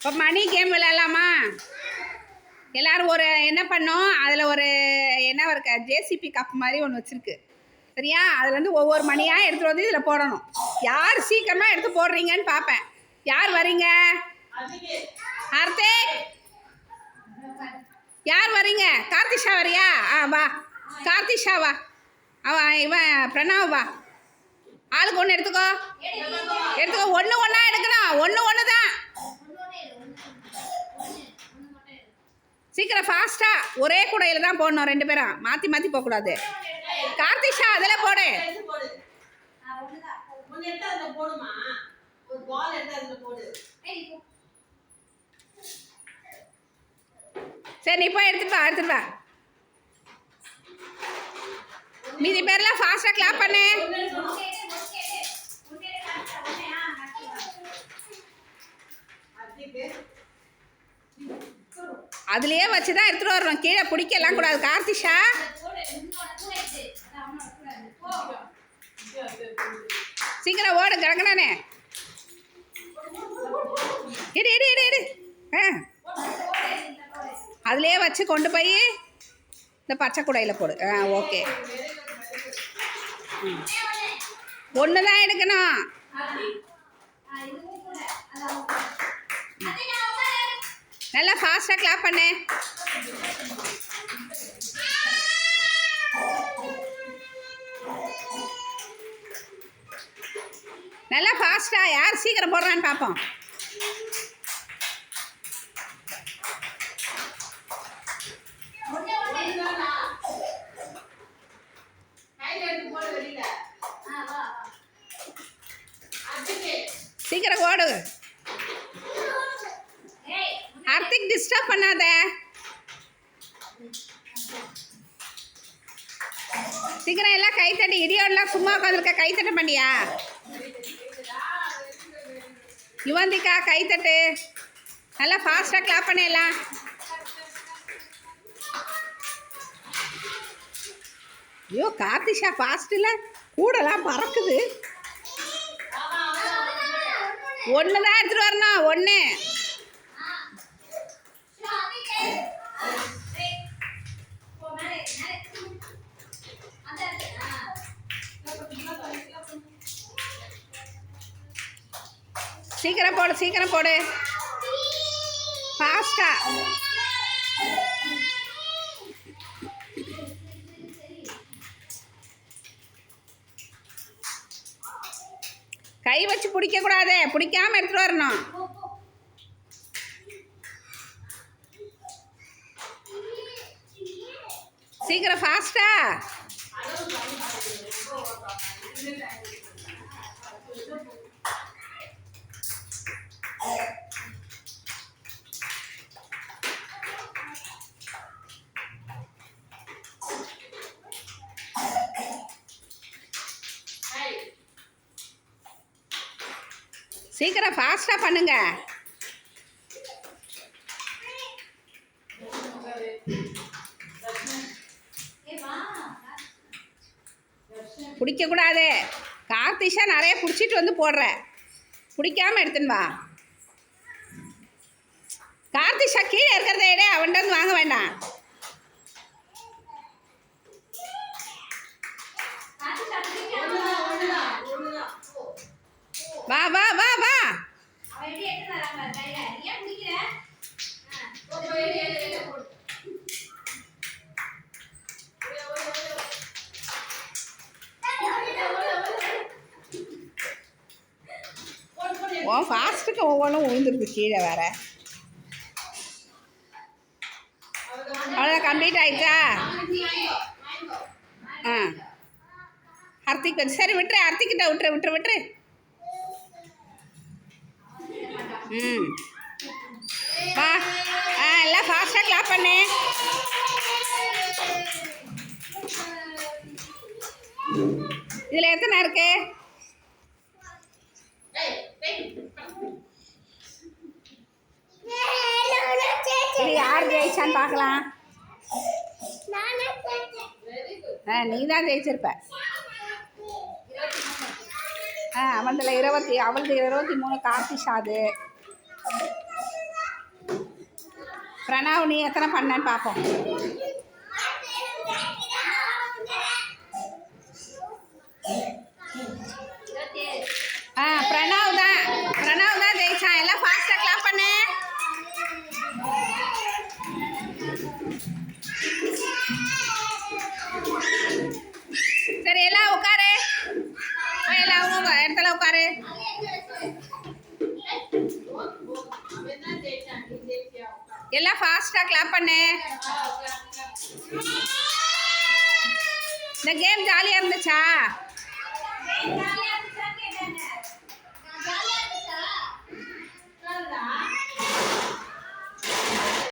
இப்போ மணி கேம் விளையாடலாமா? எல்லாரும் ஒரு என்ன பண்ணோம்? அதில் ஒரு என்ன இருக்க ஜேசிபி கப் மாதிரி ஒன்று வச்சுருக்கு. சரியா? அதுலேருந்து ஒவ்வொரு மணியாக எடுத்துகிட்டு வந்து இதில் போடணும். யார் சீக்கிரமாக எடுத்து போடுறீங்கன்னு பார்ப்பேன் யார் வரீங்க கார்த்திக்? யார் வரீங்க கார்த்திஷா வரியா ஆ வா. கார்த்திஷா வா. அவன் இவன் பிரணவ் வா. ஆளுக்கு ஒன்று எடுத்துக்கோ. எடுத்துக்கோ. ஒன்று ஒன்றா எடுக்கணும். ஒன்று ஒன்று தான் சீக்கிரம் ஃபாஸ்ட்டாக ஒரே குடையில் தான் போடணும் ரெண்டு பேரும் மாற்றி மாற்றி போகக்கூடாது கார்த்திஷா அதில் போடு சரி நீ போய் எடுத்துட்டு வா எடுத்துட்டு வா மீதி பேர்லாம் ஃபாஸ்ட்டாக கிளாப் பண்ணு அதுக்கு அதுலயே வச்சு தான் எடுத்துகிட்டு வரணும். கீழே பிடிக்கலாம் கூடாது. கார்த்திஷா? சீக்கிரம் ஓடு கிடக்கணே இடு இடு இடு இடு. ஆ. அதுலேயே வச்சு கொண்டு போய் இந்த பச்சை குடையில் போடு. ஆ ஓகே. ஒன்று தான் எடுக்கணும். நல்லா ஃபாஸ்ட்டாக கிளாப் பண்ணு. நல்லா ஃபாஸ்ட்டாக யார் சீக்கிரம் போடுறான்னு பார்ப்போம் போடு சீக்கிரம் ஓடு. ஹார்த்திக் டிஸ்டர்ப் பண்ணாத. சீக்கிரம் எல்லாம் கைத்தட்டி இடியோடலாம் சும்மா உட்காந்துருக்க கை பண்ணியா? யுவந்திக்கா கைத்தட்டு. நல்லா ஃபாஸ்ட்டாக கிளாப் பண்ணிடலாம் ஐயோ கார்த்திஷா ஃபாஸ்ட்டில் கூடலாம் பறக்குது. ஒன்று தான் எடுத்துகிட்டு வரணும் ஒன்று சீக்கிரம் போடு சீக்கிரம் போடு. ஃபாஸ்டா கை வச்சு பிடிக்க கூடாது பிடிக்காம எடுத்துகிட்டு வரணும். சீக்கிரம் ஃபாஸ்டா சீக்கிரம் ஃபாஸ்ட்டாக பண்ணுங்க. பிடிக்கக்கூடாது. கார்த்திஷா நிறைய பிடிச்சிட்டு வந்து போடுற. பிடிக்காம எடுத்துன்னு வா. கார்த்திஷா கீழே இருக்கிறத இடையே அவன்கிட்ட வந்து வாங்க வேண்டாம். வா வா வா வா. ஃபாஸ்ட்டுக்கு ஒவ்வொன்றும் விழுந்துருக்கு கீழே வேற. அவ்வளோதான் கம்ப்ளீட் ஆயிடுச்சா. ஆ. ஹர்த்திக் சரி விட்டுரு ஹர்த்திக்கிட்ட விட்டுரு விட்டுரு விட்டுரு. ம். வா ஆ எல்லாம் ஃபாஸ்ட்டாக கிளாப் பண்ணு. இதில் எத்தனை இருக்கு? இது யார் ஜெயிச்சான்னு பார்க்கலாம். ஆ நீ தான் ஜெயிச்சிருப்ப. ஆ அவன்தில் இருபத்தி அவளது இருபத்தி மூணு கார்த்தி ஷாது பிரணவ் நீ எத்தனை பண்ணேன்னு பார்ப்போம். ஃபாஸ்ட்டாக கிளாப் பண்ணு. இந்த கேம் ஜாலியாக இருந்துச்சா?